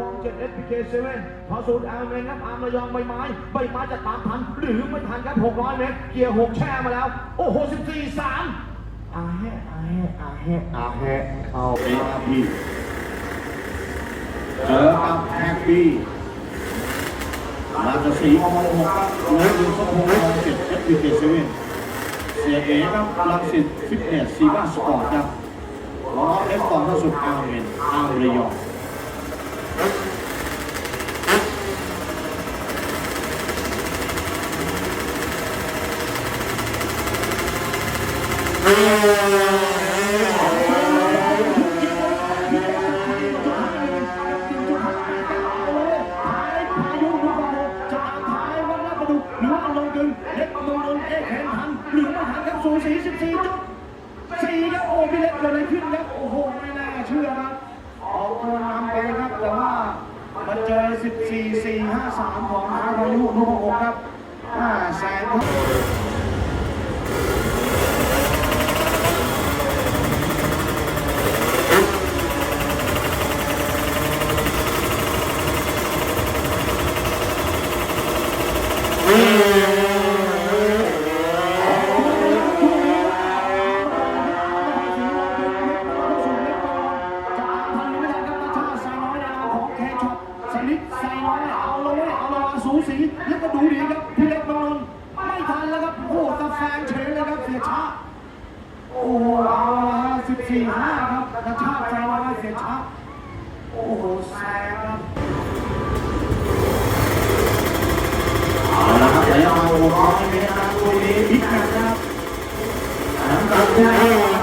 คลองเจ็ดเอสพีเคเซเว่นพอสูตรอาร์เมนครับอาร์มระยองใบไม้ใบไม้จะตามทัน หรือไม่ทันครับ600 เมตร เกียร์ 6 แช่มาแล้ว โอ้โห 14 3อาแฮะอาแฮะอาแฮะอาแฮะเข้าเออาร์พีเจอกับแฮปปี้ราชสีห์มหกครับเลิฟยูสพงศ์คลองเจ็ดเอฟพีเคเซเว่นเสียเอครับลังสิตฟิตเนสซีบ้าสปอร์ตครับล้อเอฟฟองท่าสุดอาร์เมนอาร์ระยอง ลิปใส่น้อยเอาเลยเอาลยสูสีแล้วก็ดูดีครับพี่เล็กบอลไม่ทันแล้วครับโอ้ตะแฟงเฉยเลยครับเสียช้าโอ้เอาละฮะสิบสี่ห้าครับกระชากใส่น้อยเสียช้าโอ้โหแซงครับเอาละครับระยะทางหกร้อยเมตรนะคู่นี้บิ๊กนะครับน้ำตาลได้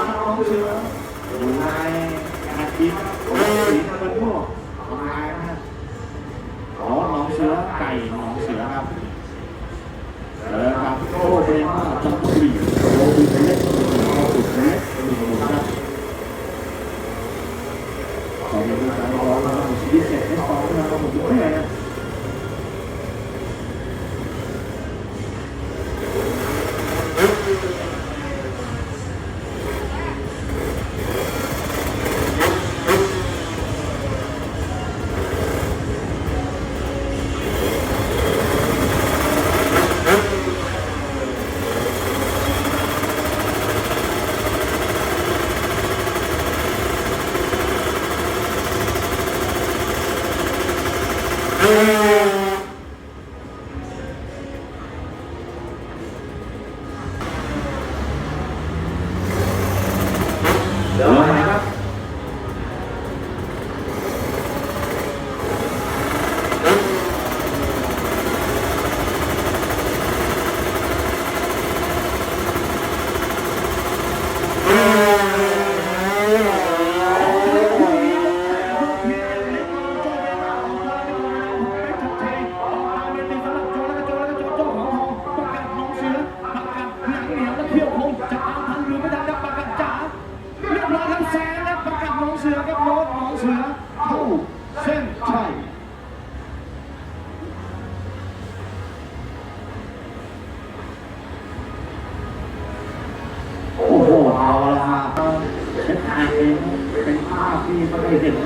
น้องเสือดูในการบิ๊กโอ้ยสีน้ำมันม่วง trong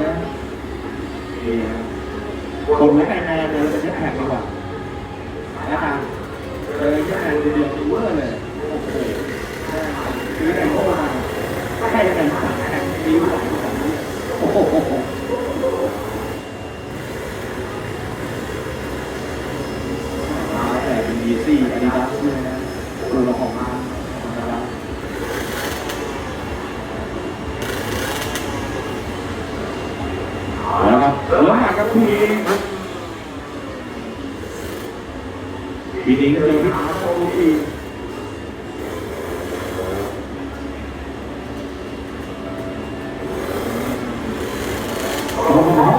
นนะนี่ฮะคนไม่คะแนนเลยเช็ดแขนดีกว่านะครับเจอเช็ดแท็กเดียวๆเวอร์เลยโอ้โหคือแต่งโอ้มาให้กันสามแท็กดีกว่าโอ้โห Oh,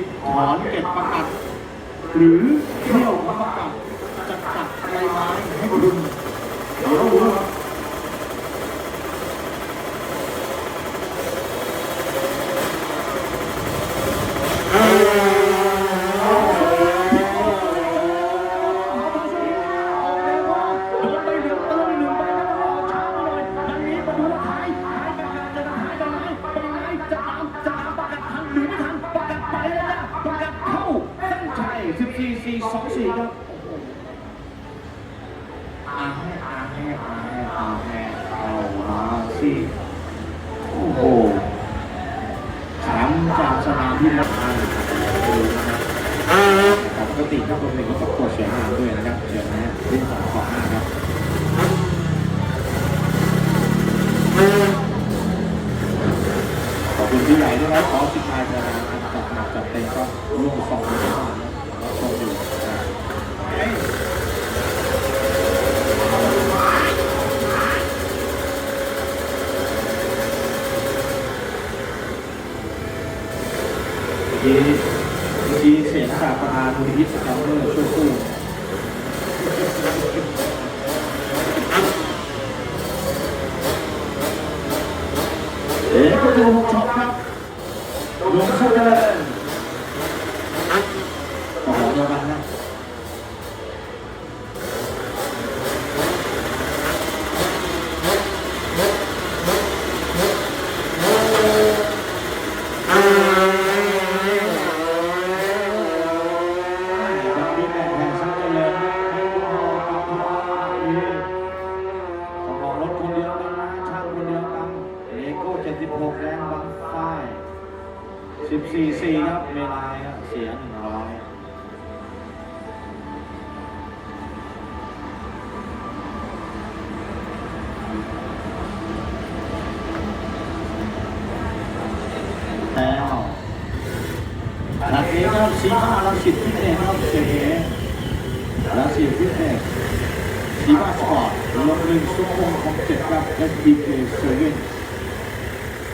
ดถอนเก็บประกัด หรือเที่ยวประกัดจะตัดใบไม้ให้คุณเดี๋ยวรู้ ปกติถ้าคนหนึ่งก็ประกวดสวยงามด้วยนะครับเชิญนะฮะรุ่งสองขอห้าครับขอบคุณพี่ใหญ่ด้วยครับขอสิทธิ์มายจะจัดหนักจัดเต็มก็ร่วมสองพันบาทแล้วชมอยู่นะเฮ้ยเมื่อ กี้เมื่อกี้เสียงจากประธานมูลนิธิสแกมเมอร์ช่วยสู้เหลักนี้ครับสีมาลังสิตพิเศษครับเสีลังสิตพิเศษดีมาสปอร์ตลงหนึ่งชั่วโมงของเจ็ดครับ SBK เซเว่น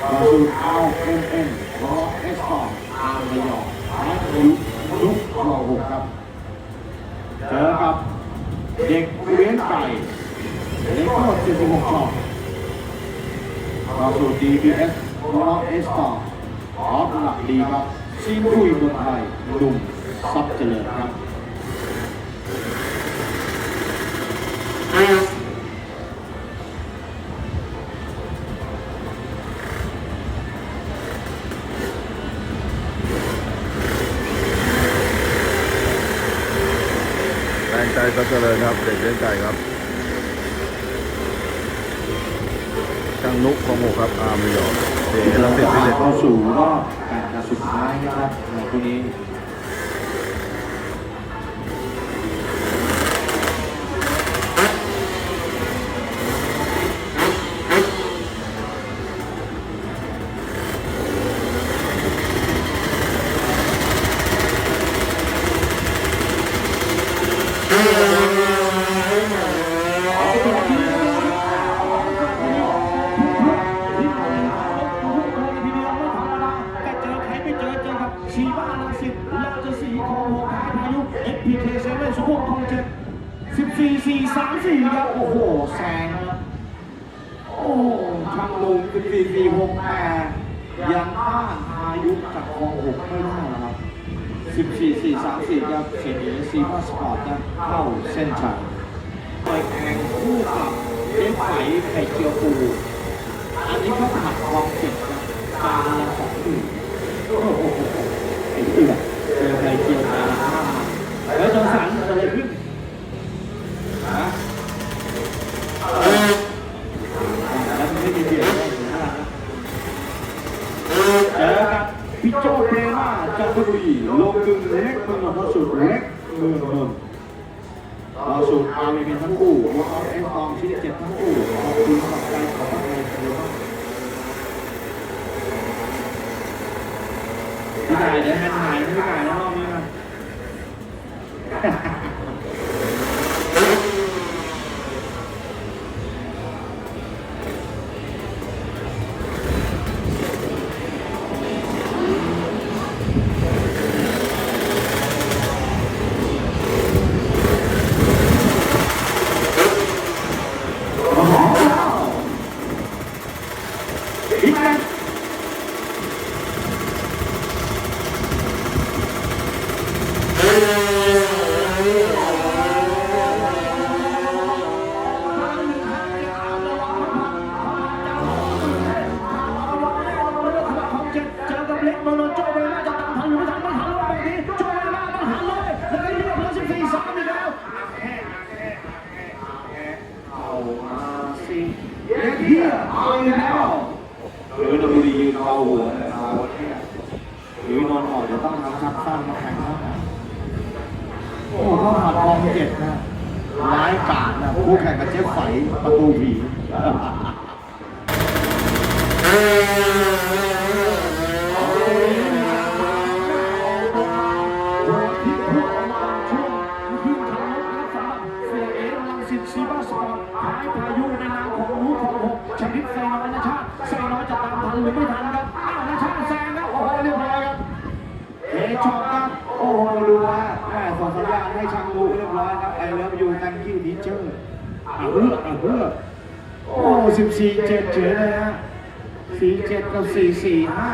มาสู่เอาเอ็มเอ็นรอเอสปอร์ตอาร์ระยองและลุกลุกรอหกครับ เจอกับเด็กเลี้ยงไก่เล็กโคตร76ช็อตมาสู่ DBS รอเอสปอร์ตออฟหลักดีครับ ซีนคุยเมืองไทยหนุ่มซับเจริญครับแรงใจก็เจริญครับ เด็กเล่นไก่ครับนุกของหกครับอาร์มยอร์เสียลังสิตพิเศษเข้าสู่รอบการแข่งขัน สุดท้ายนะครับในคู่นี้ ชีบ้าลังสิตราชสีของหัวท้ายพายุ FPK เซเว่นสุโขทัยเจ็ดสิบสี่สี่สามสี่ครับโอ้โหแซงครับโอ้ช่างลงสิบสี่สี่หกแปยังต้านพายุจากคลองหกไม่ได้นะครับสิบสี่สี่สามสี่ครับเสียซีมาสปอร์ตนะเข้าเส้นชัยไปแข่งคู่กับเจ๊ไฝไข่เจียวปูอันนี้เขาผัดคลองเจ็ดนะจานละสองหมื่น ไอ้เหี้ยเจอใครเจียวจาแล้วจอสันเกิดอะไรขึ้นฮะแล้วมันไม่มีเบียร์ได้ถึงขนาดนั้นเจอกับพี่โจเปรมาจันทบุรีลงกึ่งเล็กเมืองนนทสุดเล็กเมืองนนท์เราสูตอาเป็นทั้งคู่วอลเอฟตองชิ้นเจ็ดทั้งคู่ขอบคุณขอบใจขอบคุณครับ พี่กายเดี๋ยวให้ถ่ายพี่กายแล้ว เจ สี่เจ็ดเลยฮะสี่เจ็ดกับ445นา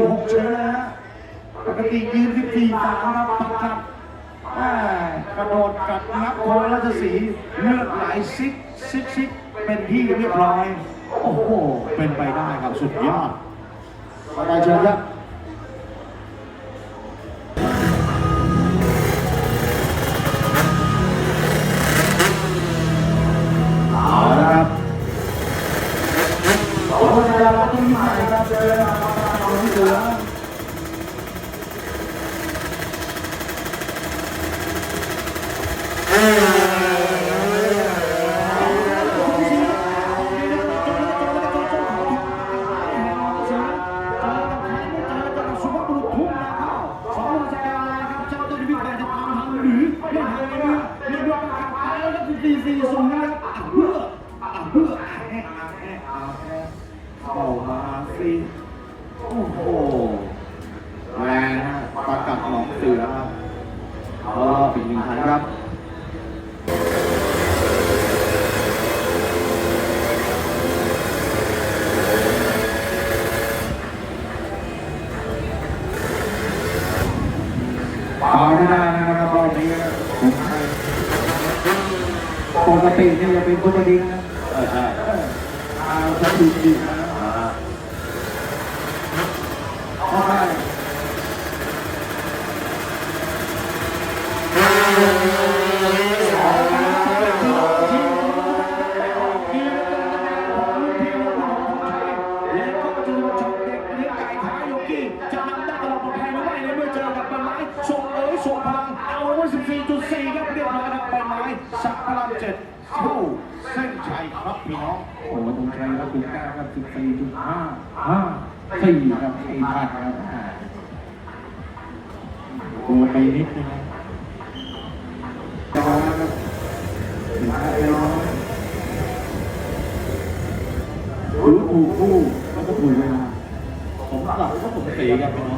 หกเฉยเลยฮะปกติยืนสิบสี่สามครับประกับกระโดดกัดงับโคราชสีเลือดไหลซิกซิกซิกเป็นที่เรียบร้อย โอ้โห เป็นไปได้ครับสุดยอดต่อไปเชิญครับเอาละครับโอ้ยดาราต้องมีใหม่ครับเจอ น้ ปกติเนี่ยจะเป็นคนดีนะเออใช่อาจะดี โอ้โหตรงชัยครับคุณก้าครับสิบสี่จุดห้าห้าสี่ครับไอ้พัดครับอ่าโอ้ไปนิดนึงนะจะมาครับถึงไปร้อยรู้ถูกคู่แล้วก็ถูกเวลาผมกลับก็ผมตีครับพี่น้อง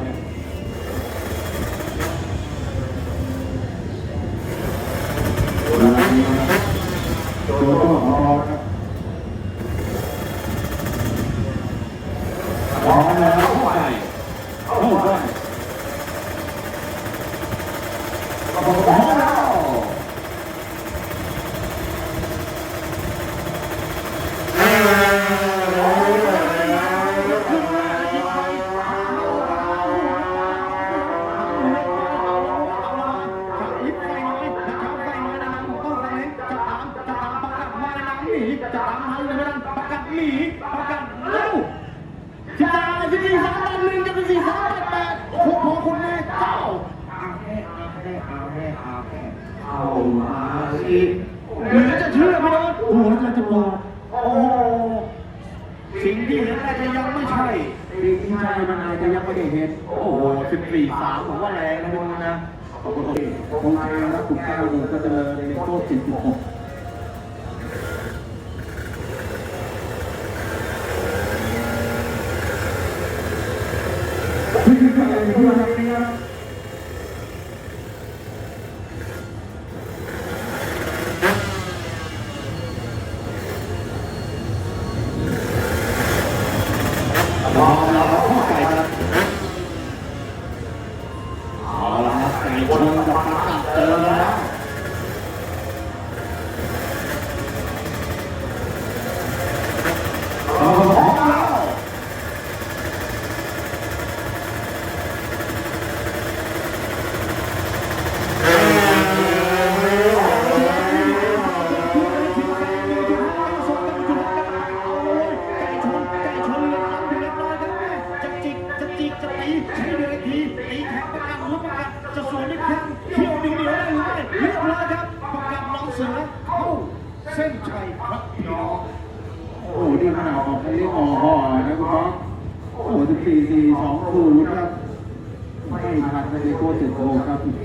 ก็จะเรียนโทษ10.6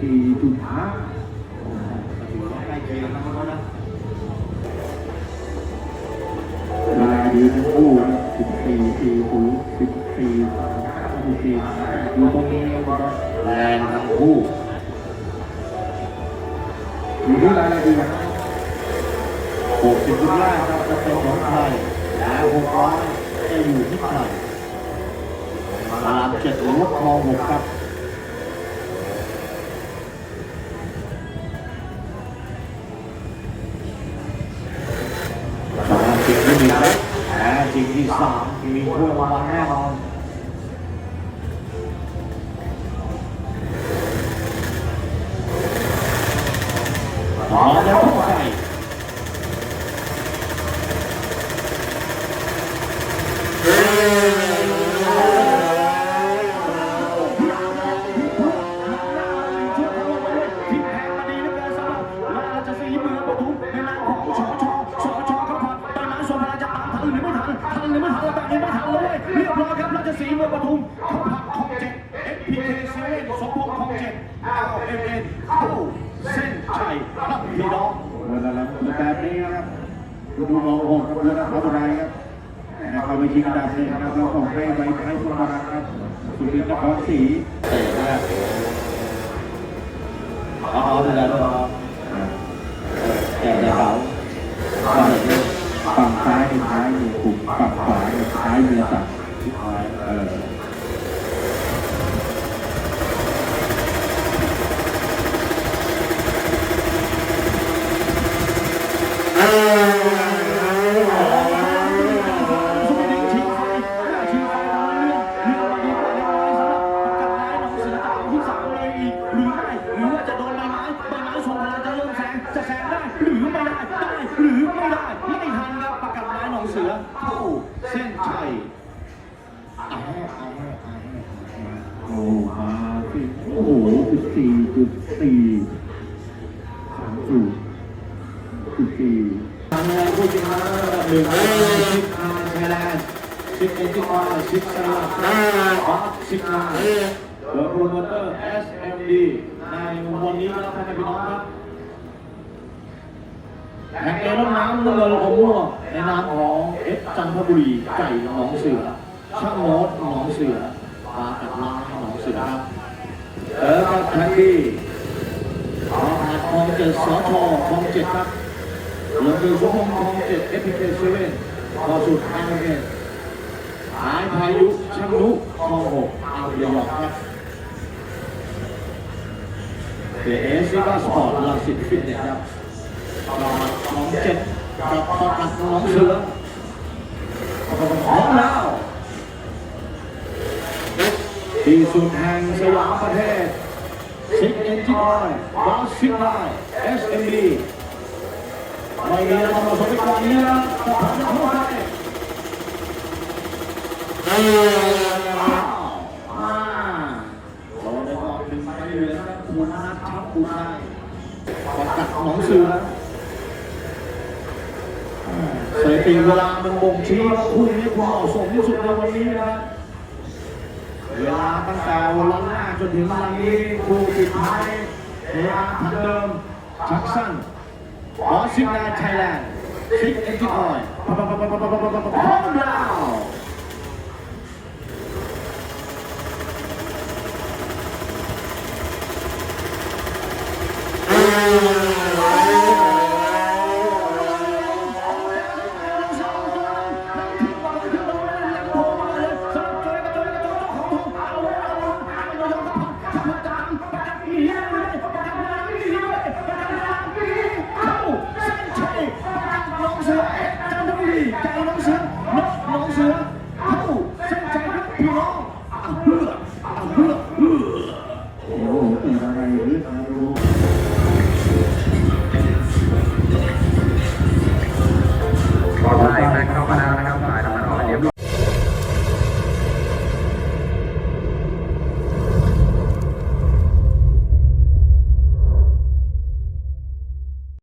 สี่จุดห้าใกล้เคียงนะครับนะลาดีทั้งคู่สิบสี่สี่ศูนย์สิบสี่สิบสี่อยู่ตรงนี้นะครับแรงทั้งคู่อยู่ที่รายละเอียดหกสิบจุดแรกครับจะเป็นของใครและหกร้อยจะอยู่ที่ใครมามเจ็ดหรือว่าคอหกครับ ชิงที่สามมีถ้วยรางวัลแน่นอนพร้อแล้วไปเฮ้ สีเมืองปทุมข้าวผัดคองเจ็ด FPK เคเซเว่นสมพงษ์คองเจ็ด LMN เอ็นเข้าเส้นชัยครับพี่น้องเวลาเราแบบนี้นะครับดูดูมองหกกับเรือนะครับอะไรครับเข้าไปชิงดับหนึ่นะครับเราส่งให้ใบไม้สุภารักษ์ครับสุรินทร์นครศรีเตะแรกเอาเอาเลยแล้วก็แก่แต่เขาฝั่งซ้ายในท้ายมีกลุ่มฝั่งขวาในท้ายมีสัตว์ที่ Amen. แข่งเอน้ำน้ำเงินของม่วงในนามของเอฟจันทบุรีไก่หนองเสือช่างโน้ตหนองเสือปลากัดลางหนองเสือครับเออครับท็กซี่ขอหาดคลองเจ็ดสทคลองเจ็ดครับเรือคือสุพงคลองเจ็ดเอพีเคเซเว่นพอสุดทางเกตหายพายุช่างนุคลองหกอ่าวเรือหยอกครับเดเอสซิก้าสปอร์ตลังสิตฟิตเนสครับตลาด หนองเจ็ดกับตลาดหนองเสือพร้อมแล้วที่สุดแห่งสยามประเทศซิกเอ็นจีออยบอสซิกไลน์เอสเอ็มดีไม่มีอะไรมาสมไปกว่านี้นะจะผ่านเข้าไปว้าวอ่าเราได้ออกหนึ่งไปเลือครับคุณนัทชับคุณได้ประกาศหนองเสือ สถิ ติเวลามันบ่งชี้ว่าคู่นี้ความเหมาะสมที่สุดในวันนี้นะครับเวลาตั้งแต่วันหน้าจนถึงวันนี้คู่ปิดท้ายเออาร์พันเดิมชักสั้นบอสซิกนาไทยแลนด์ซิกเอ็นจิออยพร้อมแล้ว